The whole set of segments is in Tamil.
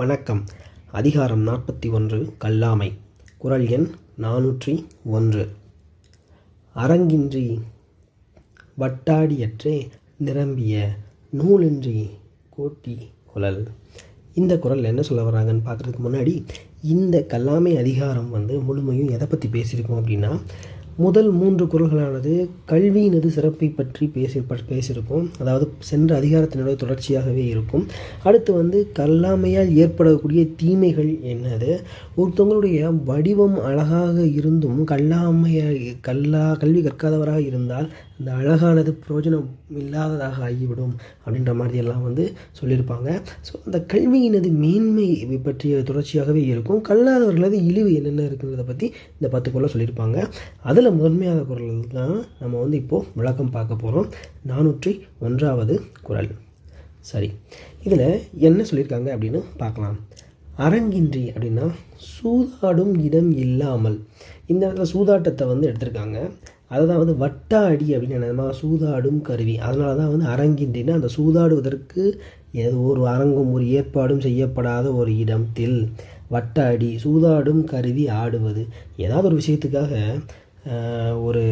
வணக்கம். அதிகாரம் நாற்பத்தி ஒன்று கல்லாமை. குரல் எண் நானூற்றி ஒன்று. அரங்கின்றி வட்டாடியற்றே நிரம்பிய நூலின்றி கோட்டி குழல். இந்த குரல் என்ன சொல்ல வர்றாங்கன்னு பார்க்குறதுக்கு முன்னாடி இந்த கல்லாமை அதிகாரம் வந்து முழுமையும் எதை பற்றி பேசியிருக்கோம் அப்படின்னா முதல் மூன்று குரல்களானது கல்வியினது சிறப்பை பற்றி பேசி ப- பேசியிருக்கோம். அதாவது சென்ற அதிகாரத்தினுடைய தொடர்ச்சியாகவே இருக்கும். அடுத்து வந்து கல்லாமையால் ஏற்படக்கூடிய தீமைகள் என்னது? ஒருத்தவங்களுடைய வடிவம் அழகாக இருந்தும் கல்லாமைய கல்லா கல்வி கற்காதவராக இருந்தால் அந்த அழகானது பிரயோஜனம் இல்லாததாக ஆகிவிடும் அப்படின்ற மாதிரி எல்லாம் வந்து சொல்லியிருப்பாங்க. ஸோ அந்த கல்வியினது மேன்மை பற்றிய தொடர்ச்சியாகவே இருக்கும். கல்லாதவர்களது இழிவு என்னென்ன இருக்குன்றதை பற்றி இந்த பத்து குரலை சொல்லியிருப்பாங்க. அதில் முதன்மையான குரல் தான் நம்ம வந்து இப்போது விளக்கம் பார்க்க போகிறோம் நானூற்றி ஒன்றாவது குரல். சரி இதில் என்ன சொல்லியிருக்காங்க அப்படின்னு பார்க்கலாம். அரங்கின்றி அப்படின்னா சூதாடும் இடம் இல்லாமல். இந்த இடத்துல சூதாட்டத்தை வந்து எடுத்திருக்காங்க. அதுதான் வந்து வட்டாடி அப்படின்னு என்னமா சூதாடும் கருவி. அதனால தான் வந்து அரங்கின்றினா அந்த சூதாடுவதற்கு ஏதோ ஒரு அரங்கும் ஒரு ஏற்பாடும் செய்யப்படாத ஒரு இடத்தில். வட்டாடி சூதாடும் கருவி ஆடுவது. ஏதாவது ஒரு விஷயத்துக்காக ஒரு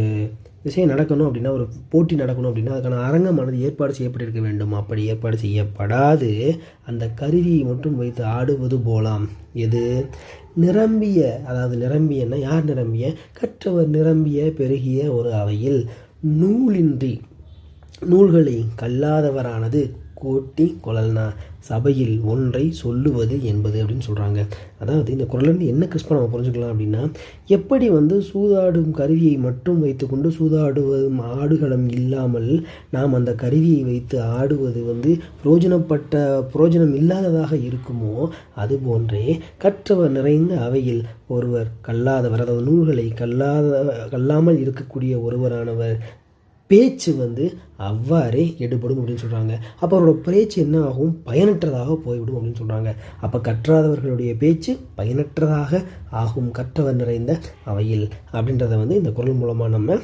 விஷயம் நடக்கணும் அப்படின்னா ஒரு போட்டி நடக்கணும் அப்படின்னா அதுக்கான அரங்கமானது ஏற்பாடு செய்யப்பட்டிருக்க வேண்டும். அப்படி ஏற்பாடு செய்யப்படாது. அந்த கருவியை மட்டும் வைத்து ஆடுவது போலாம். எது? நிரம்பிய அதாவது நிரம்பியன்னா யார் நிரம்பிய? கற்றவர் நிரம்பிய பெருகிய ஒரு அவையில் நூலின்றி நூல்களை கல்லாதவரானது கோட்டி குழல்னா சபையில் ஒன்றை சொல்லுவது என்பது அப்படின்னு சொல்கிறாங்க அதாவது இந்த குரலேருந்து என்ன கிறிஸ்பா நம்ம புரிஞ்சுக்கலாம் அப்படின்னா எப்படி வந்து சூதாடும் கருவியை மட்டும் வைத்துக்கொண்டு சூதாடுவதும் ஆடுகளம் இல்லாமல் நாம் அந்த கருவியை வைத்து ஆடுவது வந்து புரோஜனப்பட்ட பிரயோஜனம் இல்லாததாக இருக்குமோ அது போன்றே கற்றவர் நிறைந்த அவையில் ஒருவர் கல்லாதவர் அதாவது நூல்களை கல்லாத கல்லாமல் இருக்கக்கூடிய ஒருவரானவர் பேச்சு வந்து அவ்வாறே எடுபடும் அப்படின்னு சொல்கிறாங்க அப்போ அவரோட பேச்சு என்ன ஆகும் பயனற்றதாக போய்விடும் அப்படின்னு சொல்கிறாங்க அப்போ கற்றாதவர்களுடைய பேச்சு பயனற்றதாக ஆகும். கற்றவர் நிறைந்த அவையில் அப்படின்றத வந்து இந்த குரல் மூலமாக நம்ம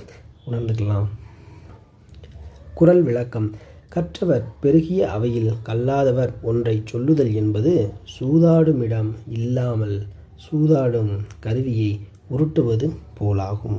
உணர்ந்துக்கலாம். குரல் விளக்கம். கற்றவர் பெருகிய அவையில் கல்லாதவர் ஒன்றை சொல்லுதல் என்பது சூதாடுமிடம் இல்லாமல் சூதாடும் கருவியை உருட்டுவது போலாகும்.